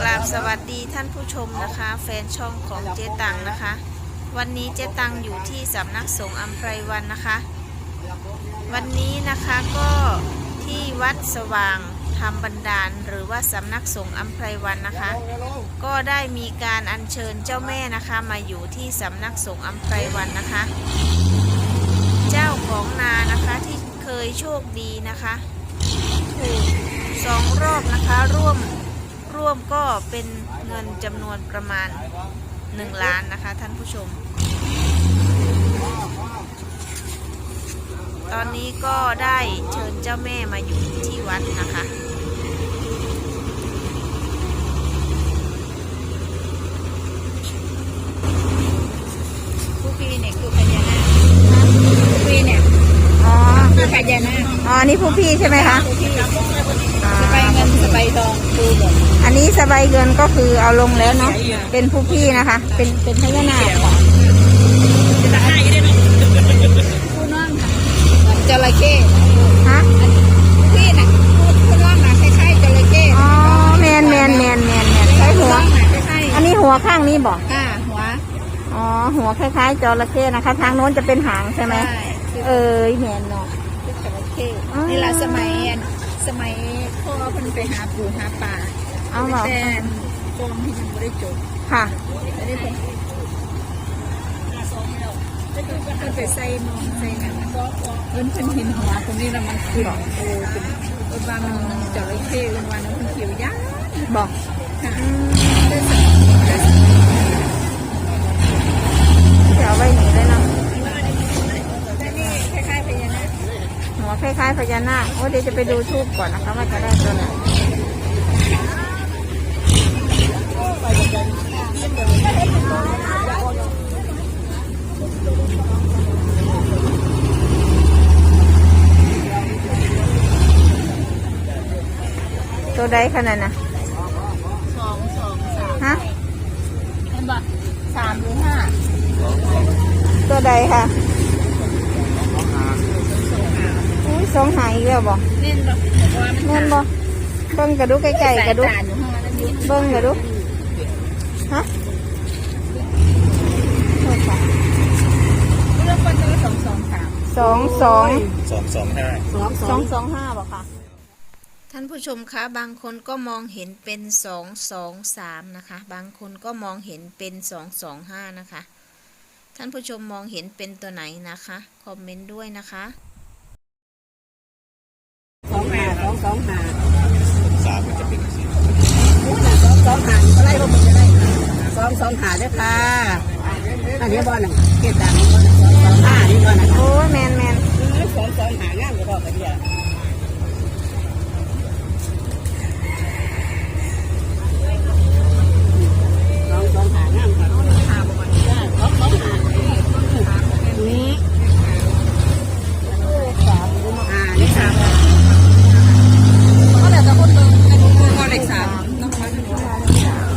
กราบสวัสดีท่านผู้ชมนะคะ แฟนช่องของเจตังนะคะ วันนี้เจตังอยู่ที่สำนักสงฆ์อัมไพรวันนะคะ วันนี้นะคะก็ที่วัดสว่างธรรมบันดาล หรือว่าสำนักสงฆ์อัมไพรวันนะคะ ก็ได้มีการอัญเชิญเจ้าแม่นะคะ มาอยู่ที่สำนักสงฆ์อัมไพรวันนะคะ เจ้าของนานะคะที่เคยโชคดีนะคะถูกสองรอบนะคะร่วม ร่วมก็เป็นเงินจำนวนประมาณ 1 ล้านนะคะ ท่านผู้ชม ตอนนี้ก็ได้เชิญเจ้าแม่มาอยู่ที่วัดนะคะผู้พี่เนี่ยคือพญานาคผู้พี่เนี่ย อ๋อคือพญานาคอ๋อ นี่ผู้พี่ใช่ไหมคะผู้พี่อ่า สบายเงินสบายทองดูหมดอันนี้สบายเงินก็คือเอาลงแล้วเนาะเป็นผู้พี่นะคะ เป็นเป็นพญานาคจะให้ได้ไหมผู้น้องค่ะเหมือนจระเข้ฮะผู้พี่น่ะผู้ผู้น้องน่ะคล้ายๆจระเข้อ๋อแมนแมนแมนแมนแมนใช้หัวผู้น้องน่ะคล้ายอันนี้หัวข้างนี้บอกๆค่ะหัวอ๋อหัวคล้ายๆจระเข้นะคะ ทางโน้นจะเป็นหางใช่ไหมใช่คือเออแมนเนาะคือจระเข้อ๋อนี่ล่ะสมัยอัน สมัยพ่อเพิ่นไปหาปูหาปลาเอาเหรอ แต่กองที่ยังไม่ได้จบค่ะอันนี้เป็นเพิ่นไปใส่นมใส่หนังเพิ่นเพิ่นเห็นหัวตรงนี้แล้วมันขึ้นโอ้เป็นเพิ่นว่ามันจระเข้เพิ่นว่าน้ำมันเขียวยาวบอกค่ะอืมได้สักจะเอาไว้หนีเลยเนาะ แต่นี่คล้ายๆพญานาค หัวคล้ายๆพญานาคโอ้เดี๋ยวจะไปดูทูบก่อนนะคะว่าจะได้ตัวไหนตัวใดขนาดน่ะสองสองสามฮะเห็นบ่สามหรือห้าตัวใดค่ะอุ้ย สองหางอีกแล้วบอกเน่นบ่บอกว่ามันแม่นบ่เบิ้งกระดูกไก่ๆกระดูกสายตาอยู่ห้องนั้นนี้เบิ้งกระดูกฮะโทษค่ะเรื่องคนนี้สองสองสามสองสองสองสองห้าสองสสอองงสองห้าบอกค่ะ ท่านผู้ชมคะบางคนก็มองเห็นเป็นสองสองสามนะคะ บางคนก็มองเห็นเป็นสองสองห้านะคะ ท่านผู้ชมมองเห็นเป็นตัวไหนนะคะ คอมเมนต์ด้วยนะคะ สองหาสองสองหาสามมันจะเป็นสีสองสองหาก็ไล่ลงไปจะได้สองสองหาด้วยค่ะอันนี้บอลหนึ่งเกียรติดังสองห้านี่บอลนะโอ้ยแมนแมนสองสองหางามก็บอกกันเดียวสองสองหางามค่ะหาบอกกันสองสองหานี้ คนเบิ่งก็เลขสามน้อง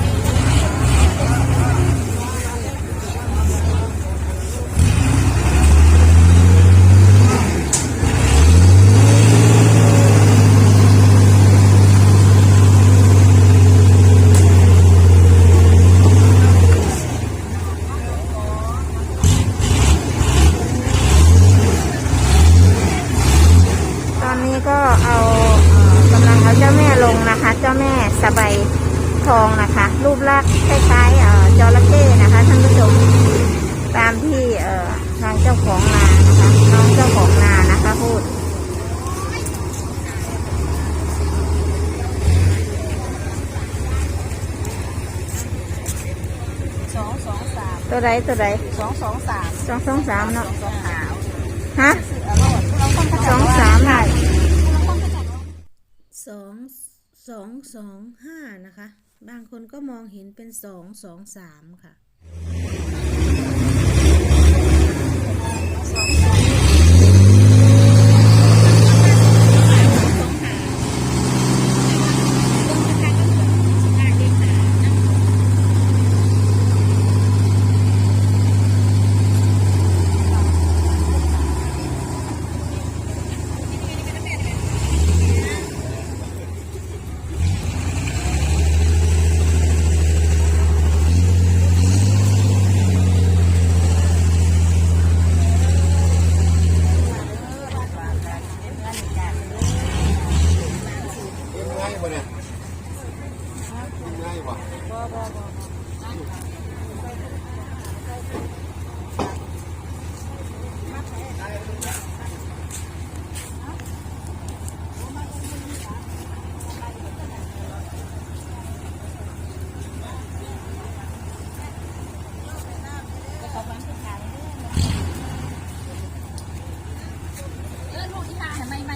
ตอนนี้ก็เอาเอ่อกำลังเอาเจ้าแม่ลงนะคะ เจ้าแม่สบายทองนะคะ รูปลักษณ์คล้ายๆเอ่อจระเข้นะคะท่านผู้ชมตามที่เอ่อทางเจ้าของนานะคะน้องเจ้าของนานะคะพูด สองสองสาม ตัวใดตัวใดสองสองสามสองสองสามเนาะสองหาวฮะเราต้องสองสามได้สองสองสองห้านะคะ บางคนก็มองเห็นเป็นสองสองสามค่ะ เออลูกที่ทานไม่ไ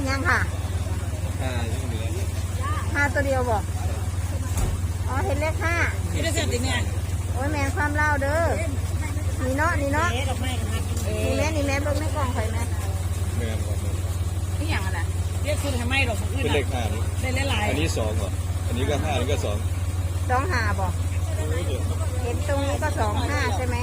ขหยังค่ะอ่ายังเหลือห้าตัวเดียวบอกอ๋อเห็นเลขห้าที่ได้เสร็จดิเนี่ยโอ้ยแมนความเล่าเด้อนี่เนาะนี่เนาะเอ๊ะดอกไม้กันนะเอ๊นี่แม่นี่แม่เบิ่งในกล่องข่อยแม่แม่นก่อนเลยนี่อย่างอะไรเรียกคุณทำไมดอกอื่นเป็นเลขห้านี่ได้หลายอันนี้สองเหรออันนี้ก็ห้าอันนี้ก็สองสองห้าบอกเห็นตรงนี้ก็สองห้าใช่ไหม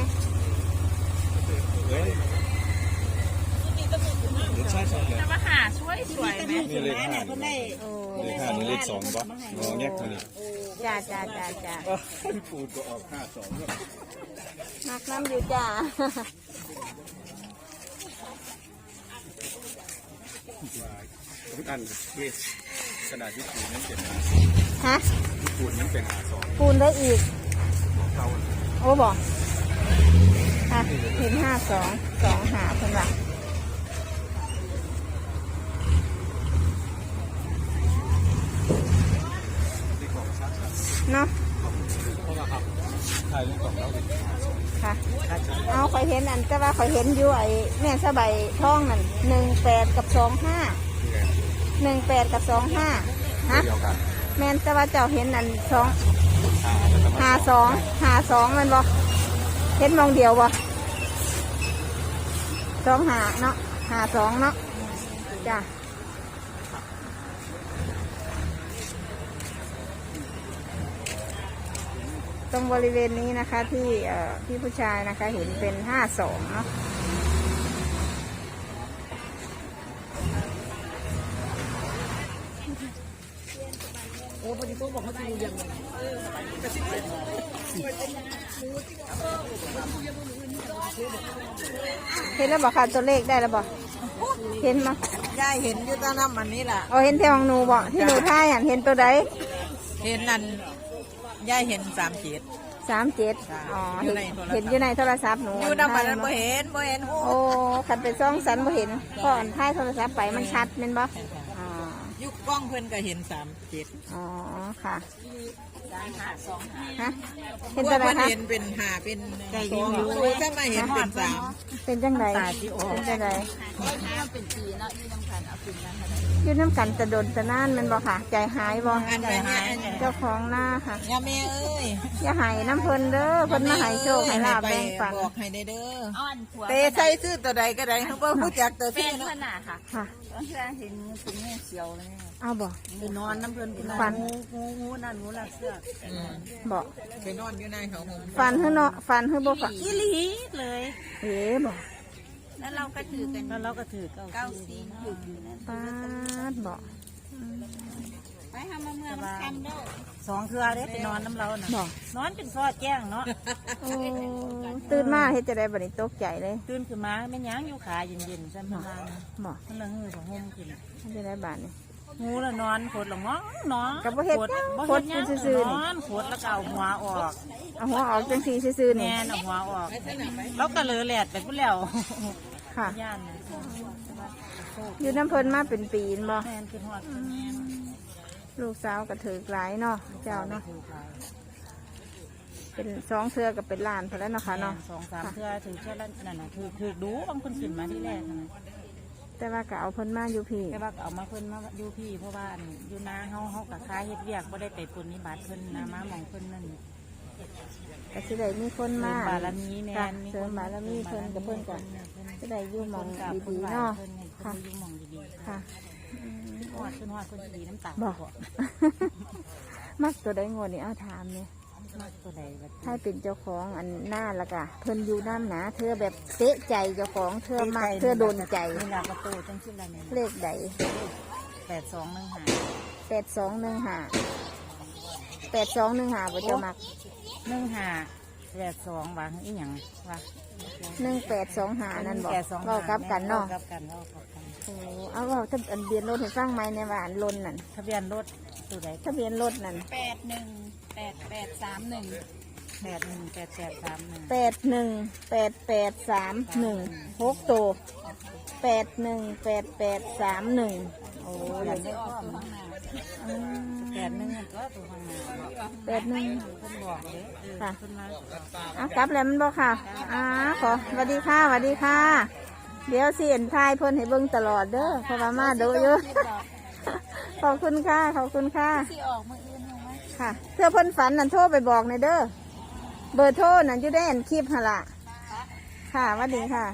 เฮ้ยรสชาติสองเลยมาหาช่วยสวยไหมนี่เลขห้าคนได้โอ้เลขห้านี่เลขสองปะงอแงกมานี่จ้าจ้าจ้าจ้าปูก็ออกห้าสองมักน้ำอยู่จ้าทุกอันที่กระดาษที่ปูนั้นเป็นหาฮะที่ปูนั้นเป็นหาสองปูนได้อีก โอ้บอกอะเห็นห้าสองสองหาเพิ่นว่า ที่กล่องชัด เนาะเพราะว่าครับถ่ายเอาคอยเห็นอันแต่ว่าข่อยเห็นอยู่ไอ้แม่สบายท้องนั่นหนึ่งแปดกับสองห้าหนึ่งแปดกับสองห้าฮะแม่นแต่ว่าเจ้าเห็นอันสองห้าสองหาสองมันบ่เห็นมองเดียวบ่สองหาเนาะหาสองเนาะจ้ะ รงบริเวณนี้นะคะที่เอ่อที่ผู้ชายนะคะเห็นเป็นห้าสองเนาะโอ้พอดีตัวบอกเขาจะดูยังไงเห็นแล้วบอกค่ะตัวเลขได้แล้วบอกเห็นมั้ยยายเห็นอยู่ตาน้ำมันนี่แหละเอาเห็นที่ของหนูบอกที่หนูท่ายอะเห็นตัวใดเห็นนั่น ยายเห็นสามเจ็ด สามเจ็ดอ๋ออยู่เห็นในโทรศัพท์ เห็นอยู่ในโทรศัพท์หนูอยู่น้ำมันนั้นบ่บ่เห็นบ่เห็นโอ้โอ้ขันไปซ่องสันบ่เห็นพ่ออ่อนท้ายโทรศัพท์ไปมันชัดเป็นบ่อ๋อ ยุคกล้องเพิ่นก็เห็นสามเจ็ดอ๋อค่ะหาสองหา ฮะเห็นตัวใดเพิ่นคะ เห็นเป็นหาเป็นสองรู้ถ้ามาเห็นเป็นสามเป็นจังไดตาสิออกเป็นจังไดเป็นปีเนาะที่ต้องการเอาคืนนั้นอยู่น้ำกันจะโดนจะนานแมันบ่ค่ะ ใจหายบ่อันไหนหายเจ้าของหน้าค่ะยาแม่เอ้ยอย่าใหายน้ำเพิ่นเด้อเพิ่นมาใหายโชคใหายลาบแบ่งปันบอกให้ได้เด้ออ่อนผัวเตะใส่ซื้อตัวใดก็ได้เขาบ่รู้จักตัวเป็ที่นเนาะขนาดค่ะค่ะตอนแรกเห็นงูเป็นงูเขียวเลยเอาบ่ไปนอนน้ำเพิ่นฟันงูงูงูนั่นงูหลักเสือกบ่ไปนอนอยู่ในเขาห่มฟันเฮือเนาะฟันเฮือบ่ฝันอีหลีเลยเอ๋บ่แล้วเราก็ถือกันแล้วเราก็ถือเก้าสี่อยู่อยู่นั่นปาดบ่ไปทำมาเมื่อมันคำเด้อสองเทือเด้ไปนอนน้ำเราน่ะบ่นอนเป็นซอดแจ้งเนาะโอ้ตื่นมาเฮ็ดจะได้บัดนี้ตกใจเลย ตื่นขึ้นมาแม่นยังอยู่ขาเย็นๆซ้ำทางบ่มันละหือบ่ห่มขึ้นเฮ็ดจะได้บาดนี้ งูละนอนขดละง้องนอนก็บ่เฮ็ดขดหยังบ่ขดเฮ็ดหยังอยู่ซื่อๆนี่ นอนขดแล้วก็เอาหัวออกเอาหัวออกจังซี่ซื่อๆนี่แม่นเอาหัวออก แล้วก็เลยแหลดไปพุ่นแล้วค่ะ ย่านน่ะอยู่น้ำเพิ่นมาเป็นปีนบ่แม่นคือฮอดลูกสาวก็ถือหลายเนาะเจ้าเนาะเป็นสองเทือกับเป็นล้านพอแล้วเนาะค่ะเนาะสองสามเทือถือเทือละนั่นน่ะถือถือดูบางคนขึ้นมาที่แรกนะ แต่ว่าก็เอาเพิ่นมาอยู่พี่แต่ว่าก็เอามาเพิ่นมาอยู่พี่เพราะว่าอันอยู่นาเฮาเฮากับค้าเฮ็ดเวียกบ่ได้ไปปุนนิบัติเพิ่นนามาหมองเพิ่นนั่นก็สิได้มีคนเสริมามบารมีแม่ค่ะนเสริมบารมีเพิ่นกับเพิ่นก็เพิ่นสิได้อยู่หมองกับดีเพิ่นๆไหว้เนาะเพิ่นให้เพิ่ค่ะนอยู่หมองดีๆค่ะฮอดเพิ่นฮอดเพิ่นสิดีน้ำตาบอกบ่มักตัวใดงวดนี่เอาถามเนี่ย มากตัวใดบัดถ้าเป็นเจ้าของอันหน้าละกะเพิ่นอยู่น้ำหนาเธอแบบเตะใจเจ้าของเธอมักเธอโดนใจนี่ล่ะประตูจังซี่ล่ะนี่เลขใดแปดสองหนึ่งหาแปดสองหนึ่งห้าแปดสองหนึ่งห้าบ่เจะมักหนึ่งหาแปดสองวางอีหยังวะหนึ่งแปดสองห้านั่นบอกแปดสองเรากลับกันเนาะกลับกันเนาะกลับกันโอ้เอาเราทะอันเบียนรถให้ฟังไหมในว่าอันลนนั่นทะเบียนรถตัวใด ทะเบียนรถนั่น แปดหนึ่ง แปดแปดสามหนึ่งแปดหนึ่งแปดแปดสามหนึ่งแปดหนึ่งแปดแปดสามหนึ่งหกตัวแปดหนึ่งแปดแปดสามหนึ่งโอ้ยแปดได้ข้อมแปดหนึ่งก็ตัวข้างหน้าแปดหนึ่งเพิ่นบอกเด้เออค่ะเพิ่นมาอะกลับแล้วมันบอกค่ะอ่าขอสวัสดีค่ะสวัสดีค่ะ เดี๋ยวสิเห็นทายเพิ่นให้เบิ่งตลอดเด้อเพราะว่ามาดูอยู่ขอบคุณค่ะขอบคุณค่ะที่ออกมืออื่นเอาไหม ค่ะ เพื่อเพิ่นฝันนั่นโทรไปบอกในอยเด้อ เบอร์โทรนั่นอยู่ได้อันคลิปหนละค่ะสวัสดีค่ะ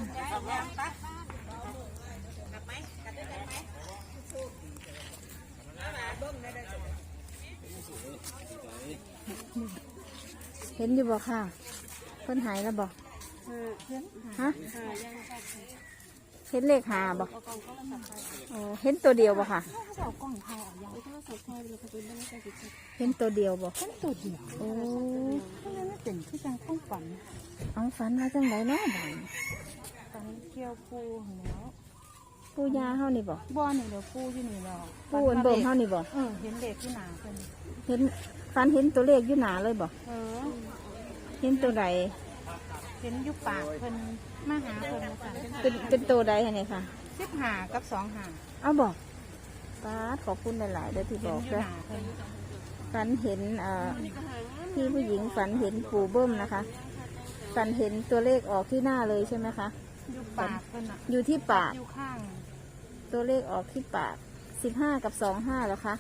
เห็นอยู่บ่ค่ะ เพิ่นหายแล้วบ่ฮะ เห็นเลขหาบ่โอ้เห็นตัวเดียวบ่ค่ะเห็นตัวเดียวบ่เห็นตัวเดียวโอ้นั่นเป็นคือจังข้องฝันเอาฝันมาจังไรเนาะบ่ฝันเกี่ยวปูหั่นแหล้วปู่ย่าเฮานี่บ่บ่อนี่เดี๋ยวปูอยู่นี่แล้วปู่อันเบิ่มเฮานี่บ่เออเห็นเด็กที่หนาเพิ่นเห็นฝันเห็นตัวเลขอยู่หนาเลยบ่เออ เห็นตัวใดเห็นอยู่ปากเพิ่น มาหาเพิ่นมาสั่นเป็นเป็นตัวใดฮะเนี่ยค่ะสิบหากับสองหาเอาบอกป้าดขอบคุณหลายๆเด้อที่เห็บนอกอยู่เด้อหนาเพิ่นฝันเห็นเอ่อพี่ผู้หญิงฝันเห็นปู่เบิ้มนะคะ ฝันเห็นตัวเลขออกที่หน้าเลยใช่ไหมคะ อยู่ปากเพิ่นอะอยู่ที่ปาก อยู่ข้าง ตัวเลขออกที่ปากสิบห้ากับสองห้าแล้วคะ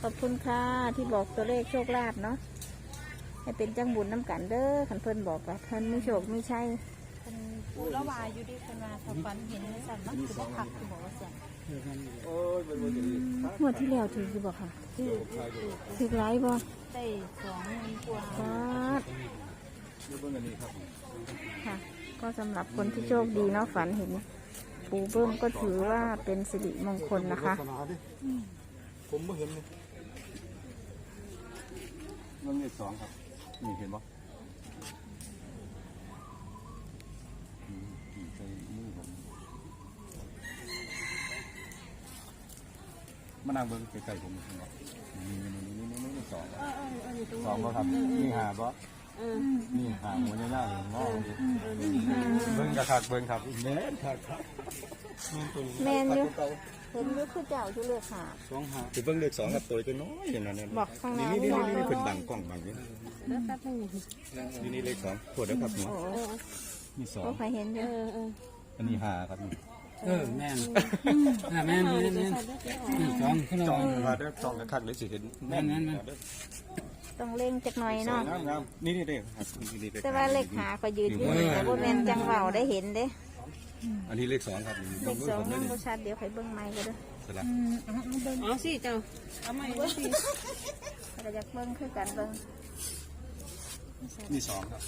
ขอบคุณค่ะที่บอกตัวเลขโชคลาภเนาะให้เป็นจังบุญน้ำกันเด้อขันเพิ่นบอกว่าเพิ่นไม่โชคไม่ใช่เพิ่น ปูละวายอยู่ดิเพิ่นว่าถ้าฝันเห็นในสันมันคือบ่คักคือบอกว่าสันโอ้ยเป็นวันดีงวดที่แล้วถือกี่บอกค่ะคือคือถือไรบ่ได้สองหมื่นกว่าป้าดเบิ่งอันนี้ครับค่ะ ก็สำหรับคนที่โชคดีเนาะฝันเห็น ปูเบิ้มก็ถือว่าเป็นสิริมงคลนะคะ ผมไม่เห็นเลยมันเลขสองครับนี่เห็นป มานั่งเบิ่งใกล้ๆผมเห็นปะนี่นี่นี่นี่นี่นี่สองปะสองปะครับนี่หาปะนี่หาหัวหน้าเลยงอเลยเบิ่งกระคักเบิ่งครับแม่นคักครับแมนอยู่เห็นอยุคือเจ้าที่เลือกหาสองหาคือเบิ่งเลขสองครับตัวตัวน้อยอย่างนั้นเนี่ยบอกข้างนี่นี่นี่นี่เป็นบังกล้องบังนี่นี่นี่เลขสองตรวจแล้วครับหัวนี่สองก็ใครเห็นอยู่อันนี้หาครับนี่ เออแม่นอ่าแม่นแม่นแม่นนี่สองขึ้นสมาองมาได้สองกระคักเลยสิเห็นแม่นแม่นแม่นต้องเล่งจักหน่อยสองเนาะงามงามนี่นี่เด้ครับนี่นี่แต่ว่าเลขหาก็ยืนอยู่แต่ว่าแมนจังเบาได้เห็นเด้อันนี้เลขสองครับเลขสองนั่งบ่ชัดเดี๋ยวใครเบิ้งไม้ก็เด้อสลับอ๋อสิเจ้าเอาใหม่ไว้สิเราอยากเบิ้งคือกันเบิ้งนี่สองครับ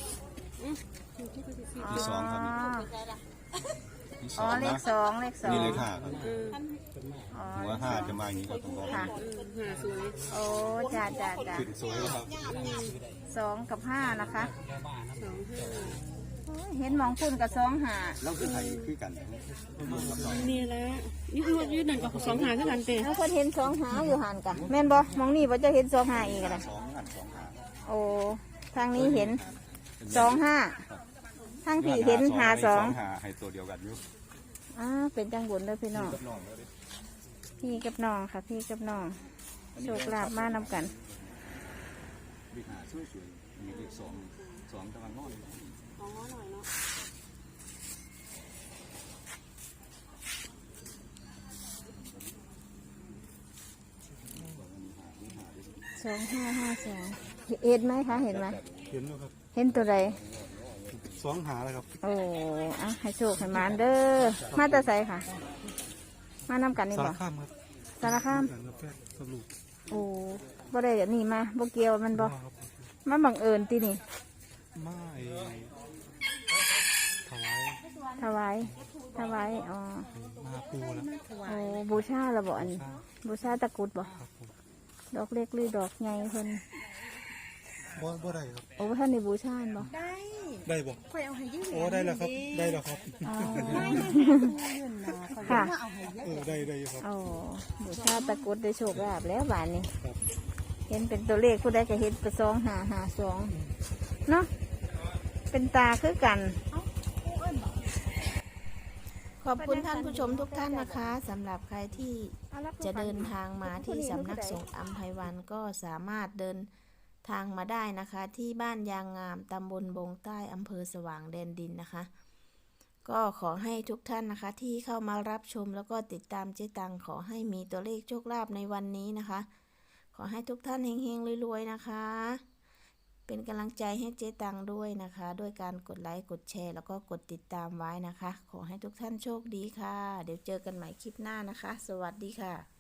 มีสองครับ นี่สอ๋อองเลนะขสองเลขสองนี่เลขห้าครับอ๋อหัวห้าจะมาอย่างนี้ก็ต้องบอกค่ะโอ้จ้าจ้าจ้าขึ้นสวยแล้วครับสองกับห้านะคะโอ้ยเห็นหมองพุ่นกับสองหาแล้วคือไทยคือกันนี่แหละนี่คือว่ายืดนั่นกับสองหาเท่ากันเตะแล้วคนเห็นสองหาอยู่หันกันแม่นบ่มองนี่บ่จะเห็นสองหาอีกอะนะสองอันสองหาโอ้ทางนี้เห็นสองห้า ทางพี่เห็นหาสองหาให้ตัวเดียวกันอยู่อ่าเป็นจังบุญเลยพี่น้องกับน้องแล้วดิพี่กับน้องค่ะ พี่กับน้องโชคลาภมานำกันเลขหาสวยๆมีเลขสองสองกำลังน้อยสองห้าห้าสองเห็นไหมคะ เห็นไหมเห็นแล้วครับ เห็นตัวใด สองหาแล้วครับโอ้อะให้โชคให้มานเด้อมาแตาใสค่ะ มานำกันนี่สารบ่ข้ามครับสารคามการกาแฟสรุปโอ้บ่ได้นี่มาบ่เกี่ยวมันบ่มาบังเอิญตินี่ไม่ถวายถวายถวายอ๋อมาปูแล้วโอ้บูชาละบ่อันบูชาตะกรุดบ่ดอกเล็กหรือดอกใหญ่เพิ่นบ่บ่ได้ครับโอ้ท่านได้บูชาอันบ่ได้ ได้บ่คอยเอาให้ยืมโอ้ได้แล้วครับ ได้แล้วครับอ๋อยืมนะคอยค่ะมาเอาให้เยอะเออได้ได้ครับโอ้บูชาตะกรุดได้โชคลาภแล้วบานนี้เห็นเป็นตัวเลขผู้ใดก็เห็นเป็นสองหาหาสองเนาะเป็นตาคือกันขอบคุณท่านผู้ชมทุกท่านนะคะสำหรับใครที่จะเดินทางมาที่สำนักสงฆ์อัมไพวันก็สามารถเดิน ทางมาได้นะคะ ที่บ้านยางงามตำบลบงใต้อำเภอสว่างแดนดินนะคะ ก็ขอให้ทุกท่านนะคะ ที่เข้ามารับชมแล้วก็ติดตามเจ๊ตังขอให้มีตัวเลขโชคลาภในวันนี้นะคะ ขอให้ทุกท่านเฮงๆรวยๆนะคะ เป็นกำลังใจให้เจ๊ตังด้วยนะคะ ด้วยการกดไลค์กดแชร์ แล้วก็กดติดตามไว้นะคะ ขอให้ทุกท่านโชคดีค่ะ เดี๋ยวเจอกันใหม่คลิปหน้านะคะ สวัสดีค่ะ